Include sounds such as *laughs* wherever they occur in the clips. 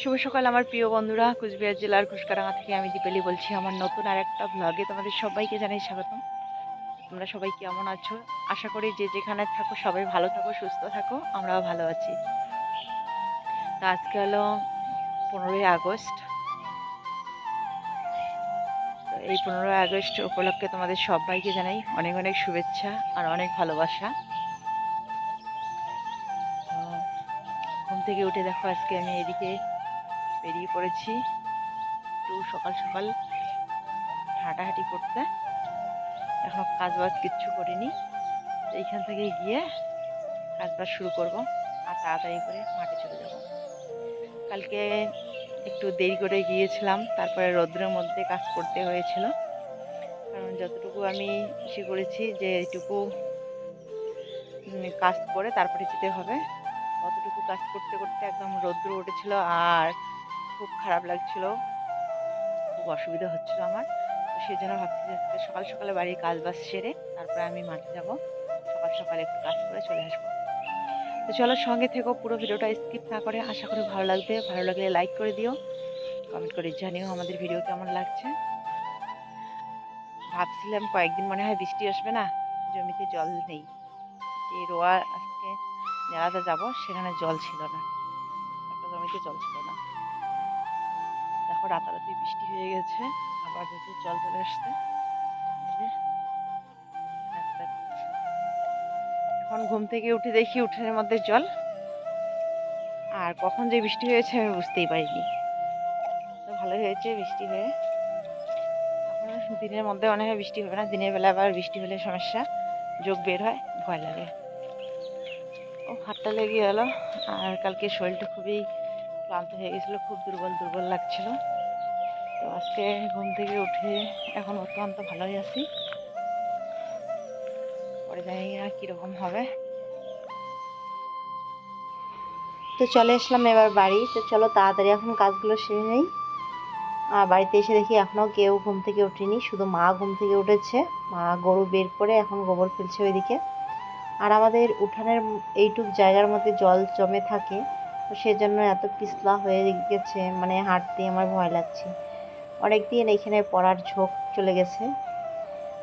শুভ সকাল আমার প্রিয় বন্ধুরা। কুচবিহার জেলার ঘুষকারাঙা থেকে আমি দীপালি বলছি। আমার নতুন আর একটা ব্লগে তোমাদের সবাইকে জানাই স্বাগতম। তোমরা সবাই কেমন আছো? আশা করি যে যেখানে থাকো, সবাই ভালো থাকো, সুস্থ থাকো, আমরাও ভালো আছি। তো আজকে হলো পনেরোই আগস্ট। তো এই পনেরোই আগস্ট উপলক্ষে তোমাদের সবাইকে জানাই অনেক অনেক শুভেচ্ছা আর অনেক ভালোবাসা। ঘুম থেকে উঠে দেখো আজকে আমি এদিকে বেরিয়ে পড়েছি। একটু সকাল সকাল হাঁটাহাঁটি করতে। এখন কাজ বাজ কিচ্ছু করিনি। এইখান থেকে গিয়ে কাজ বাজ শুরু করব আর তাড়াতাড়ি করে মাঠে চলে যাব। কালকে একটু দেরি করে গিয়েছিলাম, তারপরে রৌদ্রের মধ্যে কাজ করতে হয়েছিল। কারণ যতটুকু আমি ইসে করেছি যে এইটুকু কাজ করে তারপরে যেতে হবে। অতটুকু কাজ করতে করতে একদম রৌদ্র উঠেছিল আর খুব খারাপ লাগছিল। খুব অসুবিধা হচ্ছিল আমার। সেই জন্য ভাবছি যে সকাল সকালে বাড়ির কাজ বাজ সেরে তারপরে আমি মাঠে যাব। সকাল সকালে একটু কাজ করে চলে আসব। তো চলো সঙ্গে থেকো, পুরো ভিডিওটা স্কিপ না করে। আশা করি ভালো লাগবে। ভালো লাগলে লাইক করে দিও। কমেন্ট করে জানিও আমাদের ভিডিও কেমন লাগছে। ভাবছিলাম কয়েকদিন মনে হয় বৃষ্টি আসবে না, জমিতে জল নেই। এই রোয়া আজকে মেলাতে যাব, সেখানে জল ছিল না। একটা জমিতে জল ছিল না। দেখো রাতারাতি বৃষ্টি হয়ে গেছে, আবার যদি জল চলে আসছে। এখন ঘুম থেকে উঠে দেখি উঠোনের মধ্যে জল। আর কখন যে বৃষ্টি হয়েছে আমি বুঝতেই পারিনি। তো ভালোই হয়েছে বৃষ্টি হয়ে। এখন দিনের মধ্যে মনে হয় বৃষ্টি হবে না, দিনের বেলা আবার বৃষ্টি হলে সমস্যা। যোগ বের হয়, ভয় লাগে। ও, হাতটা লেগে গেল। আর কালকে শরীরটা খুবই ক্লান্ত হয়ে গেছিল, খুব দুর্বল দুর্বল লাগছিল। তো আজকে ঘুম থেকে উঠে এখন অত্যন্ত ভালোই আছি। পরে জানি না কীরকম হবে। তো চলে আসলাম এবার বাড়ি। তো চলো তাড়াতাড়ি এখন কাজগুলো সেরে নেই। আর বাড়িতে এসে দেখি এখনও কেউ ঘুম থেকে ওঠেনি, শুধু মা ঘুম থেকে উঠেছে। মা গরু বের করে এখন গোবর ফেলছে ওইদিকে। আর আমাদের উঠানের এইটুক জায়গার মধ্যে জল জমে থাকে। সেজন্য এত পিছলা হয়ে গেছে মানে হাঁটতে আমার ভয় লাগছে। অনেক দিন এখানে পড়ার ঝোঁক চলে গেছে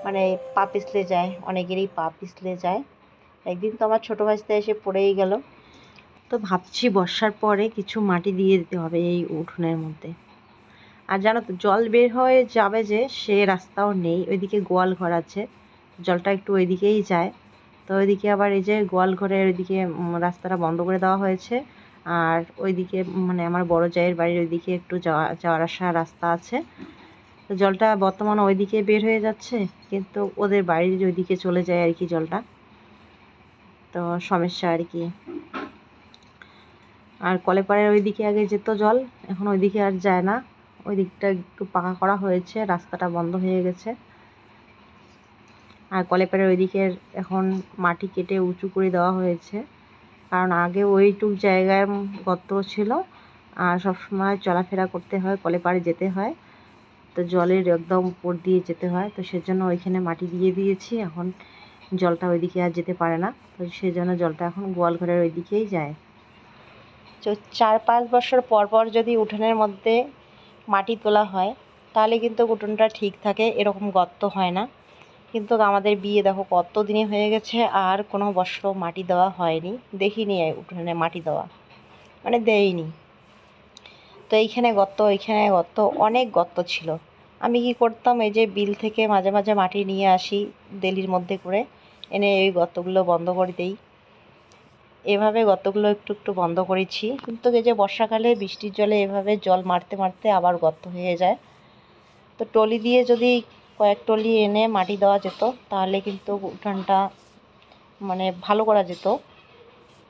মানে পা পিছলে যায়, অনেকেরই পা পিছলে যায়। একদিন তো আমার ছোটো ভাইস্তা এসে পড়েই গেল। তো ভাবছি বর্ষার পরে কিছু মাটি দিয়ে দিতে হবে এই উঠোনের মধ্যে। আর জানো তো, জল বের হয়ে যাবে যে, সে রাস্তাও নেই, ওইদিকে গোয়াল ঘর আছে। জলটা একটু ওইদিকেই যায়। তো ওইদিকে আবার এই যে গোয়াল ঘরের ওইদিকে রাস্তাটা বন্ধ করে দেওয়া হয়েছে। আর ওইদিকে মানে আমার বড় জায়ের বাড়ির ওইদিকে একটু যাওয়া, যাওয়ার আসা রাস্তা আছে। তো জলটা বর্তমানে ওইদিকে বের হয়ে যাচ্ছে, কিন্তু ওদের বাড়ির ওইদিকে চলে যায় আর কি জলটা। তো সমস্যা আর কি। আর কলেপাড়ের ওইদিকে আগে যেত জল, এখন ওইদিকে আর যায় না। ওই দিকটা একটু পাকা করা হয়েছে, রাস্তাটা বন্ধ হয়ে গেছে। আর কলেপাড়ের ওইদিকে এখন মাটি কেটে উঁচু করে দেওয়া হয়েছে। কারণ আগে ওইটুক জায়গায় গর্ত ছিল, আর সবসময় চলাফেরা করতে হয় কলেপাড়ে যেতে হয়। তো জলের একদম উপর দিয়ে যেতে হয়, তো সেজন্য ওইখানে মাটি দিয়ে দিয়েছি। এখন জলটা ওইদিকে আর যেতে পারে না, তো সেজন্য জলটা এখন গোয়ালঘরের ওইদিকেই যায়। তো চার পাঁচ বছর পর পর যদি উঠোনের মধ্যে মাটি তোলা হয়, তাহলে কিন্তু উঠোনটা ঠিক থাকে, এরকম গর্ত হয় না। কিন্তু আমাদের বিয়ে দেখো কত দিনে হয়ে গেছে, আর কোনো বছর মাটি দেওয়া হয়নি। দেখিনি উঠোনে মাটি দেওয়া। মানে দেয়নি তো এইখানে গর্ত এইখানে গর্ত, অনেক গর্ত ছিল। আমি কি করতাম, এই যে বিল থেকে মাঝে মাঝে মাটি নিয়ে আসি দেলির মধ্যে করে, এনে এই গর্তগুলো বন্ধ করে দেই। এভাবে গর্তগুলো একটু একটু বন্ধ করেছি। কিন্তু এই যে বর্ষাকালে বৃষ্টির জলে এভাবে জল মারতে মারতে আবার গর্ত হয়ে যায়। তো টলি দিয়ে যদি কয়েক টলি এনে মাটি দেওয়া যেত তাহলে কিন্তু উঠানটা মানে ভালো করা যেত।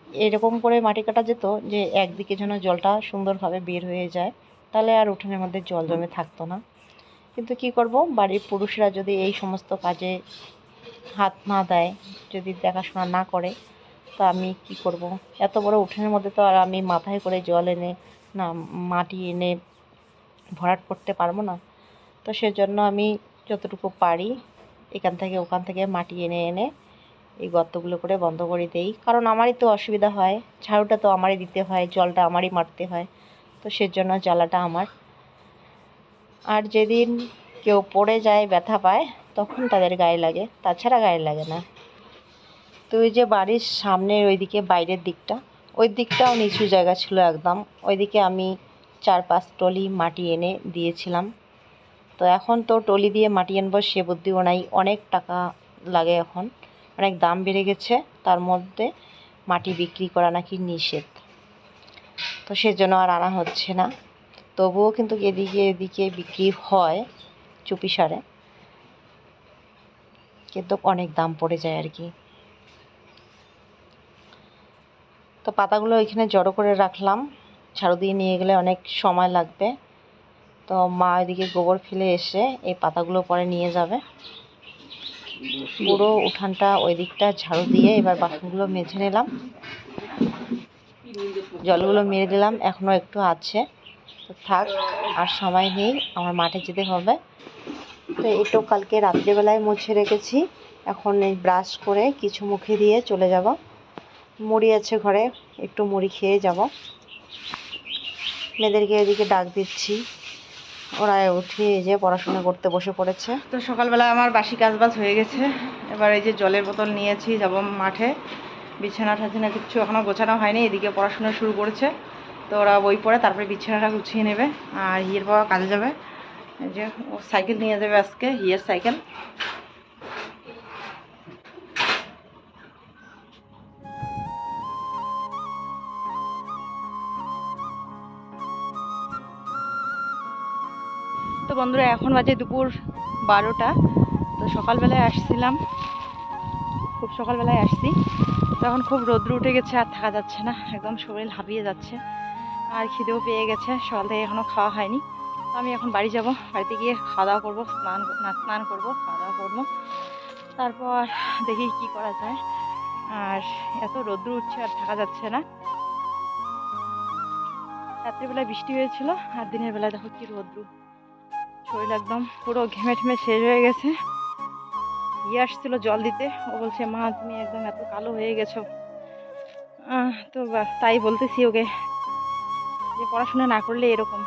এরকম করে মাটি কাটা যেত যে একদিকে যেন জলটা সুন্দরভাবে বের হয়ে যায় তাহলে আর উঠানের মধ্যে জল জমে থাকতো না। কিন্তু কি করব বাড়ির পুরুষরা যদি এই সমস্ত কাজে হাত না দেয় যদি দেখাশোনা না করে তো আমি কি করব? এত বড় উঠানের মধ্যে তো আর আমি মাথায় করে জল এনে না মাটি এনে ভরাট করতে পারব না। তো সেজন্য আমি যতটুকু পারি, এখান থেকে ওখান থেকে মাটি এনে এনে এই গর্তগুলো করে বন্ধ করে দেই। কারণ আমারই তো অসুবিধা হয়, ঝাড়ুটা তো আমারই দিতে হয়, জলটা আমারই মারতে হয়, তো সেজন্য জ্বালাটা আমার। আর যেদিন কেউ পড়ে যায়, ব্যথা পায়, তখন তাদের গায়ে লাগে, তাছাড়া গায়ে লাগে না। তো ওই যে বাড়ির সামনের ওইদিকে বাইরের দিকটা, ওই দিকটাও নিচু জায়গা ছিল একদম। ওইদিকে আমি চার পাঁচ টলি মাটি এনে দিয়েছিলাম। তো এখন তো টলি দিয়ে মাটি আনব, সে বুদ্ধিও নাই। অনেক টাকা লাগে এখন। অনেক দাম বেড়ে গেছে। তার মধ্যে মাটি বিক্রি করা নাকি নিষেধ। তো সেজন্য আর আনা হচ্ছে না। তবুও কিন্তু এদিকে এদিকে বিক্রি হয় চুপি সারে। কিন্তু অনেক দাম পড়ে যায় আর কি। তো পাতাগুলো এখানে জড়ো করে রাখলাম। ঝাড়ু দিয়ে নিয়ে গেলে অনেক সময় লাগবে। তো মা ওইদিকে গোবর ফেলে এসে এই পাতাগুলো পরে নিয়ে যাবে। পুরো উঠানটা ওই দিকটা ঝাড়ু দিয়ে এবার বাসনগুলো মেজে নিলাম। জলগুলো মেরে দিলাম এখনও একটু আছে। তো থাক, আর সময় নেই, আমার মাঠে যেতে হবে। তো এটাও কালকে রাত্রিবেলায় মুছে রেখেছি। এখন এই ব্রাশ করে কিছু মুখে দিয়ে চলে যাব। মুড়ি আছে ঘরে, একটু মুড়ি খেয়ে যাব। মেয়েদেরকে এদিকে ডাক দিচ্ছি। ওরা উঠে যে পড়াশোনা করতে বসে পড়েছে। তো সকালবেলা আমার বাসি কাজবাজ হয়ে গেছে। এবার এই যে জলের বোতল নিয়েছি, যাব মাঠে। বিছানা ঠাছানা কিচ্ছু এখনও গোছানো হয়নি, এদিকে পড়াশোনা শুরু করেছে। তো ওরা বই পড়ে, তারপরে বিছানাটা গুছিয়ে নেবে, আর হিয়ের বাবা কাজে যাবে। এই যে ও সাইকেল নিয়ে যাবে আজকে, হিয়ের সাইকেল। বন্ধুরা, এখন বাজে দুপুর বারোটা। তো সকালবেলায় আসছিলাম। খুব সকালবেলায় আসছি। তখন খুব রোদ্র উঠে গেছে, আর থাকা যাচ্ছে না। একদম শরীর হাঁপিয়ে যাচ্ছে। আর খিদেও পেয়ে গেছে। সকাল থেকে এখনও খাওয়া হয়নি। তো আমি এখন বাড়ি যাব। বাড়িতে গিয়ে খাওয়া দাওয়া করব, স্নান না স্নান করব খাওয়া দাওয়া করব। তারপর দেখি কি করা যায়। আর এত রোদ্র উঠছে, আর থাকা যাচ্ছে না। রাত্রিবেলায় বৃষ্টি হয়েছিল, আর দিনের বেলায় দেখো কি রোদ্রু। শরীর একদম পুরো ঘেমে ঠেমে শেষ হয়ে গেছে। ইয়ে আসছিল জল দিতে। ও বলছে, মা, তুমি একদম এত কালো হয়ে গেছো। তো তাই বলতেছি ওকে যে, পড়াশোনা না করলে এরকম।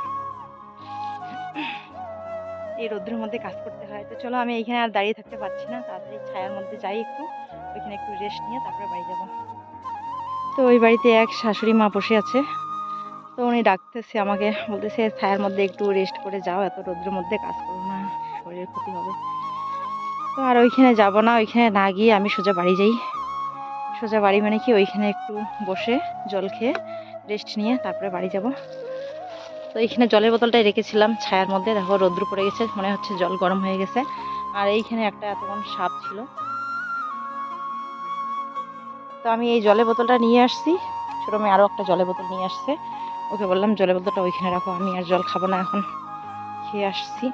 এই রোদ্রের মধ্যে কাজ করতে হয়। তো চলো, আমি এইখানে আর দাঁড়িয়ে থাকতে পারছি না। তাড়াতাড়ি ছায়ার মধ্যে যাই একটু। ওইখানে একটু রেস্ট নিয়ে তারপরে বাড়ি যাব। তো ওই বাড়িতে এক শাশুড়ি মা বসে আছে। তো উনি ডাকতেছে আমাকে, বলতেছে ছায়ার মধ্যে একটু রেস্ট করে যাও, এত রোদ্রের মধ্যে কাজ করো না, শরীরের ক্ষতি হবে। তো আর ওইখানে যাব না, ওইখানে না গিয়ে আমি সোজা বাড়ি যাই। সোজা বাড়ি মানে কি, ওইখানে একটু বসে জল খেয়ে রেস্ট নিয়ে তারপরে বাড়ি যাব। তো এইখানে জলের বোতলটাই রেখেছিলাম ছায়ার মধ্যে, দেখো রোদ্র পড়ে গেছে, মনে হচ্ছে জল গরম হয়ে গেছে। আর এইখানে একটা এতক্ষণ সাপ ছিল। তো আমি এই জলের বোতলটা নিয়ে আসছি, ছোটো মেয়ে আরও একটা জলের বোতল নিয়ে আসছে। ওকে বললাম, জলের বোতলটা ওইখানে রাখো, আমি আর জল খাব না এখন। খেয়ে আসছি।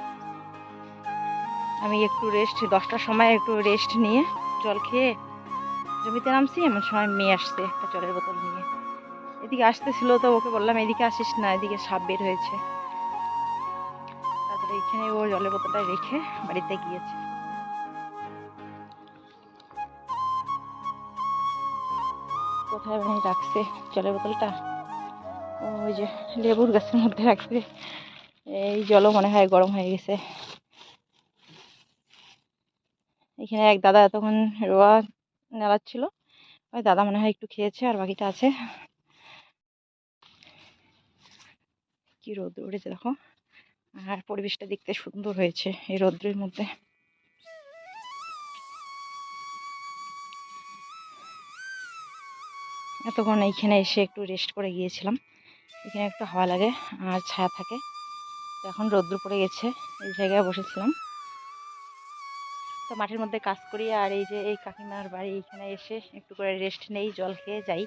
আমি একটু রেস্ট দশটার সময় একটু রেস্ট নিয়ে জল খেয়ে জমিতে নামছি, এমন সময় মেয়ে আসছে একটা জলের বোতল নিয়ে। এদিকে আসতেছিল তো ওকে বললাম, এদিকে আসিস না, এদিকে সাপ বের হয়েছে। তারপরে এখানে ও জলের বোতলটা রেখে বাড়িতে গিয়েছে। কোথায় মানে রাখছে জলের বোতলটা? ওই যে লেবুর গাছের মধ্যে রাখছে। এই জলও মনে হয় গরম হয়ে গেছে। এখানে এক দাদা এতক্ষণ রোয়া নেড়াচ্ছিল। ওই দাদা মনে হয় একটু খেয়েছে আর বাকিটা আছে। কি রোদ উঠেছে দেখো। আর পরিবেশটা দেখতে সুন্দর হয়েছে এই রৌদ্রের মধ্যে। এতক্ষণ এইখানে এসে একটু রেস্ট করে গিয়েছিলাম। এখানে একটু হাওয়া লাগে আর ছায়া থাকে তো এখন রৌদ্র পড়ে গেছে এই জায়গায় বসেছিলাম তো মাঠের মধ্যে কাজ করি আর এই যে এই কাকিমার বাড়ি এখানে এসে একটু করে রেস্ট নেই জল খেয়ে যাই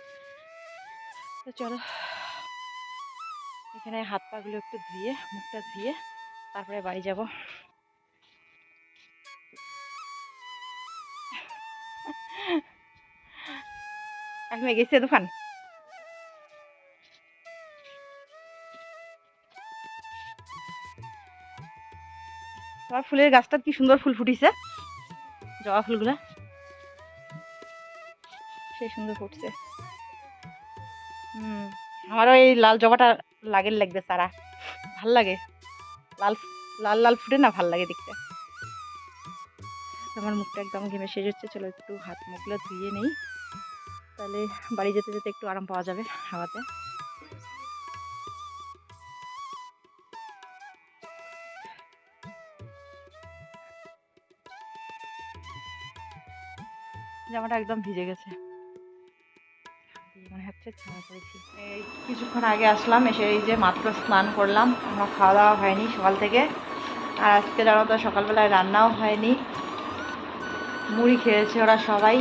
তো চলো এখানে হাত পাগুলো একটু ধুয়ে মুখটা ধুয়ে তারপরে বাড়ি যাব কাকিমা গেছে দোকান তোমার ফুলের গাছটা কি সুন্দর ফুল ফুটিছে? জবা ফুলগুলা। সেই সুন্দর ফুটছে। হুম, আমারও এই লাল জবাটা লাগের লাগবে সারা। ভালো লাগে। লাল লাল লাল ফুটে না ভালো লাগে দেখতে। আমার মুখটা একদম ঘেমে শেষ হচ্ছে। চলো একটু হাত মুখগুলো ধুয়ে নেই। তাহলে বাড়ি যেতে যেতে একটু আরাম পাওয়া যাবে হাওয়াতে। জামাটা একদম ভিজে গেছে। মনে এই কিছুক্ষণ আগে আসলাম, এসে এই যে মাত্র স্নান করলাম, আমার খাওয়া দাওয়া হয়নি সকাল থেকে। আর আজকে জানো তো, সকালবেলায় রান্নাও হয়নি। মুড়ি খেয়েছে ওরা সবাই।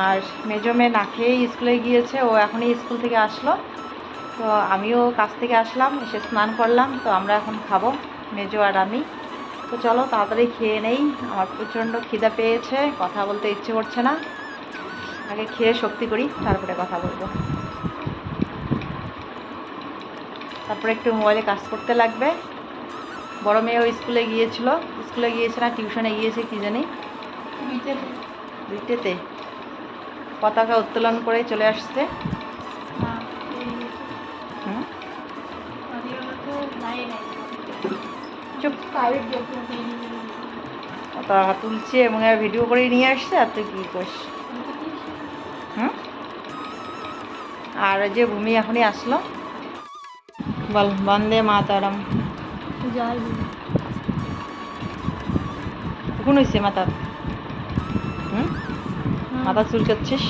আর মেজো মেয়ে না খেয়েই স্কুলে গিয়েছে, ও এখনই স্কুল থেকে আসলো। তো আমিও কাছ থেকে আসলাম, এসে স্নান করলাম। তো আমরা এখন খাব, মেজো আর আমি। তো চলো তাড়াতাড়ি খেয়ে নেই। আমার প্রচণ্ড খিদা পেয়েছে কথা বলতে ইচ্ছে করছে না। আগে খেয়ে শক্তি করি তারপরে কথা বলব। তারপরে একটু মোবাইলে কাজ করতে লাগবে। বড় মেয়েও স্কুলে গিয়েছিল। স্কুলে গিয়েছে না টিউশনে গিয়েছে কি জানি? দুইটেতে পতাকা উত্তোলন করে চলে আসছে। চুপ তুলছে এবং ভিডিও করে নিয়ে আসছে আর তুই কী করিস? হুম? আর যে ভূমি এখনই আসলো। বল বন্দে মাতারাম কখন হয়েছে মাথা হুম? মাথা চুলকাচ্ছিস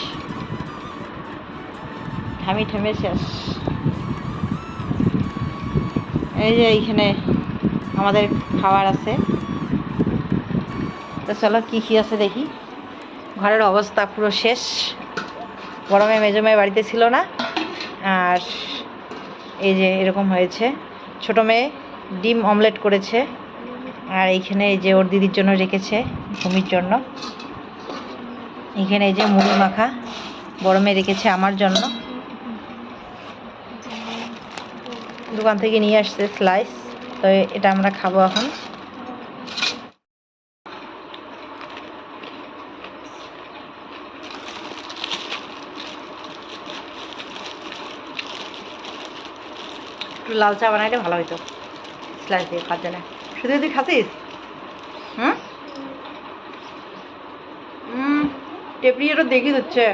ঠামি ঠেমে শেষ এই যে এইখানে। আমাদের খাবার আছে। তো চলো কী কী আছে দেখি। ঘরের অবস্থা পুরো শেষ। গরমে মেজো মেয়ে বাড়িতে ছিল না। আর এই যে এরকম হয়েছে। ছোটো মেয়ে ডিম অমলেট করেছে। আর এইখানে এই যে ওর দিদির জন্য রেখেছে ভূমির জন্য। এখানে এই যে মুড়ি মাখা বড় মেয়ে রেখেছে আমার জন্য। দোকান থেকে নিয়ে আসছে স্লাইস তো এটা আমরা খাব এখন। একটু লাল চা বানাইলে ভালো হতো স্লাইস দিয়ে খাওয়ার জন্য। শুধু তুই খাচ্ছিস? হুম? হুম টেপরিটা দেখি দিচ্ছে।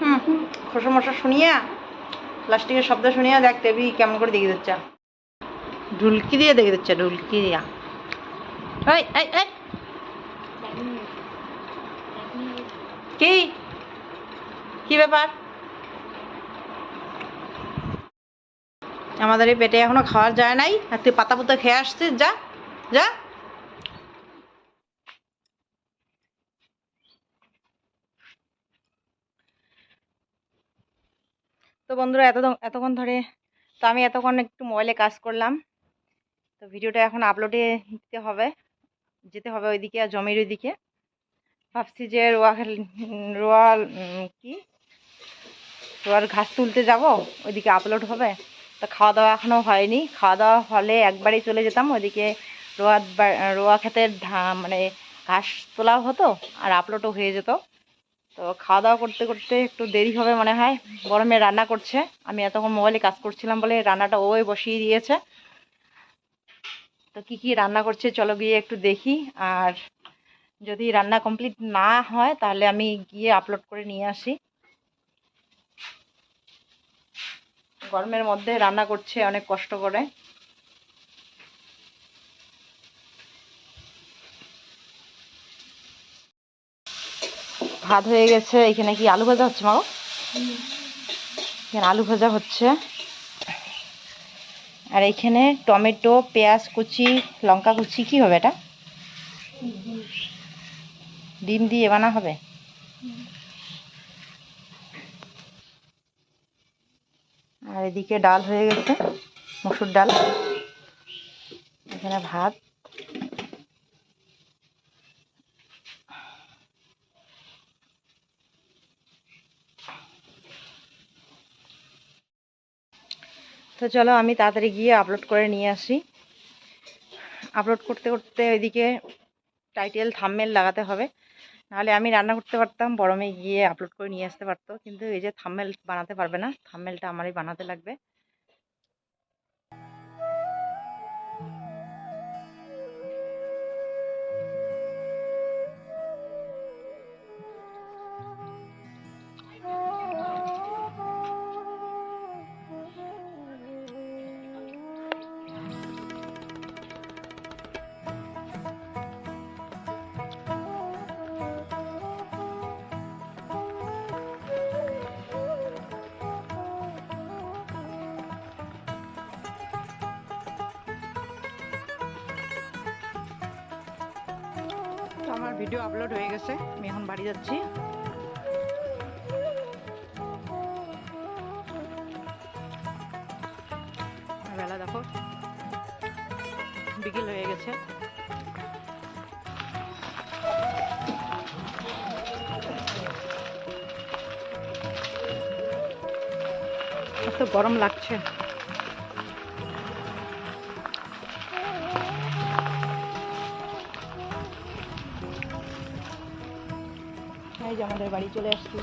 হুম, খোসা মশা শুনিয়া প্লাস্টিকের শব্দ শুনিয়া দেখ টেপরি কেমন করে দেখে দিচ্ছে। ঢুলকি দিয়ে দেখে দিচ্ছে, ঢুলকি দিয়া। কি? কি ব্যাপার? আমাদের এই পেটে এখনও খাওয়ার যায় নাই। আর তুই পাতা পুতা খেয়ে আসছিস, যা যা। তো বন্ধুরা এত এতক্ষণ ধরে তো আমি এতক্ষণ একটু মোবাইলে কাজ করলাম। তো ভিডিওটা এখন আপলোডে দিতে হবে। যেতে হবে ওইদিকে আর জমির ওইদিকে। ভাবছি যে রোয়া রোয়া কি? রোয়ার ঘাস তুলতে যাব, ওইদিকে আপলোড হবে। তো খাওয়া দাওয়া এখনও হয়নি। খাওয়া দাওয়া হলে একবারেই চলে যেতাম। ওইদিকে রোয়া রোয়া ধা- মানে ঘাস তোলাও হতো আর আপলোডও হয়ে যেত। তো খাওয়া দাওয়া করতে করতে একটু দেরি হবে মনে হয়। বড় মেয়ে রান্না করছে। আমি এতক্ষণ মোবাইলে কাজ করছিলাম বলে রান্নাটা ওই বসিয়ে দিয়েছে। তো কি কি রান্না করছে চলো গিয়ে একটু দেখি। আর যদি রান্না কমপ্লিট না হয় তাহলে আমি গিয়ে আপলোড করে নিয়ে আসি। গরমের মধ্যে রান্না করছে অনেক কষ্ট করে। ভাত হয়ে গেছে। এখানে কি আলু ভাজা হচ্ছে মা এখানে আলু ভাজা হচ্ছে। আর এখানে টমেটো, পেঁয়াজ কুচি, লঙ্কা কুচি, কি হবে এটা? ডিম দিয়ে বানা হবে? আর এদিকে ডাল হয়ে গেছে, মসুর ডাল। এখানে ভাত। তো চলো আমি তাড়াতাড়ি গিয়ে আপলোড করে নিয়ে আসি। আপলোড করতে করতে ওইদিকে টাইটেল থামমেল লাগাতে হবে। নাহলে আমি রান্না করতে পারতাম, বড় মেয়ে গিয়ে আপলোড করে নিয়ে আসতে পারতো। কিন্তু এই যে থামমেল বানাতে পারবে না থামমেলটা আমারই বানাতে লাগবে। ভিডিও আপলোড হয়ে গেছে। আমি এখন বাড়ি যাচ্ছি। বেলা দেখো। বিকেল হয়ে গেছে। এত গরম লাগছে। আমাদের বাড়ি চলে আসছি।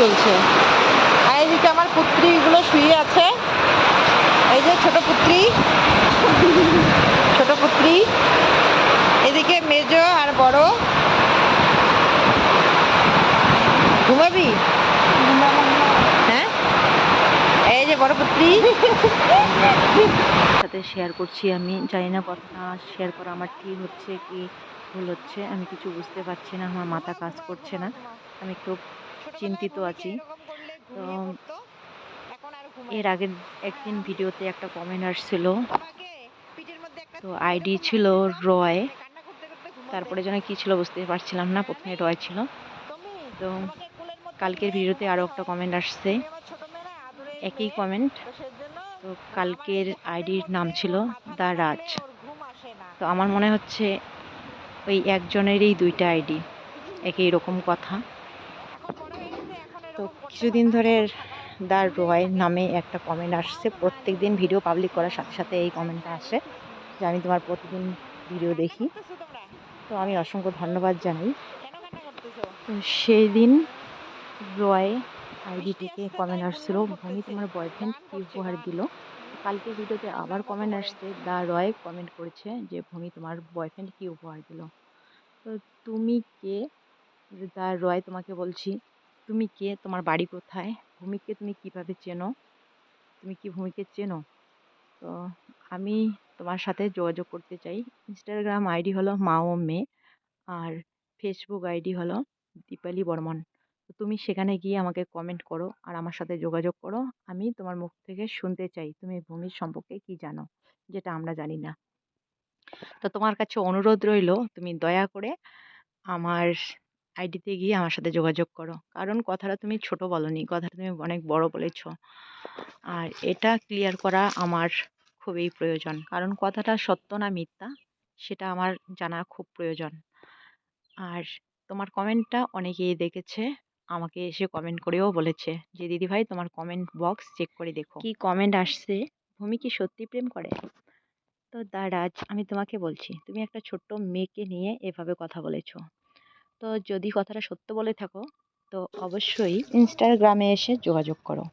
চলছে। আর এদিকে আমার পুত্রীগুলো শুয়ে আছে। এই যে ছোট পুত্রী। ছোট পুত্রী। এদিকে মেজ আর বড়। ঘুমাবি? হ্যাঁ? এই যে বড় পুত্রী। *laughs* সাথে শেয়ার করছি, আমি জানি না কথা শেয়ার করা আমার কি হচ্ছে, কি ভুল হচ্ছে, আমি কিছু বুঝতে পারছি না, আমার মাথা কাজ করছে না। আমি একটু চিন্তিত আছি। তো এর আগের একদিন ভিডিওতে একটা কমেন্ট আসছিল। তো আইডি ছিল রয়। তারপরে যেন কি ছিল বুঝতে পারছিলাম না, প্রথমে রয় ছিল। তো কালকের ভিডিওতে আরও একটা কমেন্ট আসছে। একই কমেন্ট তো কালকের আইডির নাম ছিল দ্য রাজ। তো আমার মনে হচ্ছে ওই একজনেরই দুইটা আইডি একই রকম কথা। তো কিছুদিন ধরে দ্য রয় নামে একটা কমেন্ট আসছে। প্রত্যেক দিন ভিডিও পাবলিক করার সাথে সাথে এই কমেন্টটা আসে যে আমি তোমার প্রতিদিন ভিডিও দেখি। তো আমি অসংখ্য ধন্যবাদ জানাই। তো সেই দিন রয় আইডি থেকে কমেন্ট আসছিল ভূমি তোমার বয়ফ্রেন্ড কী উপহার দিল? কালকে ভিডিওতে আবার কমেন্ট আসছে। দা রয় কমেন্ট করেছে যে ভূমি তোমার বয়ফ্রেন্ড কী উপহার দিল? তো তুমি কে? দা রয় তোমাকে বলছি তুমি কে? তোমার বাড়ি কোথায়? ভূমিকে তুমি কীভাবে চেনো? তুমি কি ভূমিকে চেনো? তো আমি তোমার সাথে যোগাযোগ করতে চাই। ইনস্টাগ্রাম আইডি হলো মা ও মেয়ে আর ফেসবুক আইডি হলো দীপালি বর্মন। তো তুমি সেখানে গিয়ে আমাকে কমেন্ট করো আর আমার সাথে যোগাযোগ করো। আমি তোমার মুখ থেকে শুনতে চাই, তুমি ভূমির সম্পর্কে কি জানো? যেটা আমরা জানি না। তো তোমার কাছে অনুরোধ রইল, তুমি দয়া করে আমার আইডিতে গিয়ে আমার সাথে যোগাযোগ করো। কারণ কথাটা তুমি ছোট বলনি, কথাটা তুমি অনেক বড় বলেছ। আর এটা ক্লিয়ার করা আমার খুবই প্রয়োজন। কারণ কথাটা সত্য না মিথ্যা, সেটা আমার জানা খুব প্রয়োজন। আর তোমার কমেন্টটা অনেকেই দেখেছে, আমাকে এসে কমেন্ট করেও বলেছে যে দিদিভাই তোমার কমেন্ট বক্স চেক করে দেখো। কি কমেন্ট আসছে? ভূমি কি সত্যি প্রেম করে? তো দারাজ, আমি তোমাকে বলছি, তুমি একটা ছোট্ট মেয়েকে নিয়ে এভাবে কথা বলেছ। তো যদি কথাটা সত্য বলে থাকো তো অবশ্যই ইনস্টাগ্রামে এসে যোগাযোগ করো।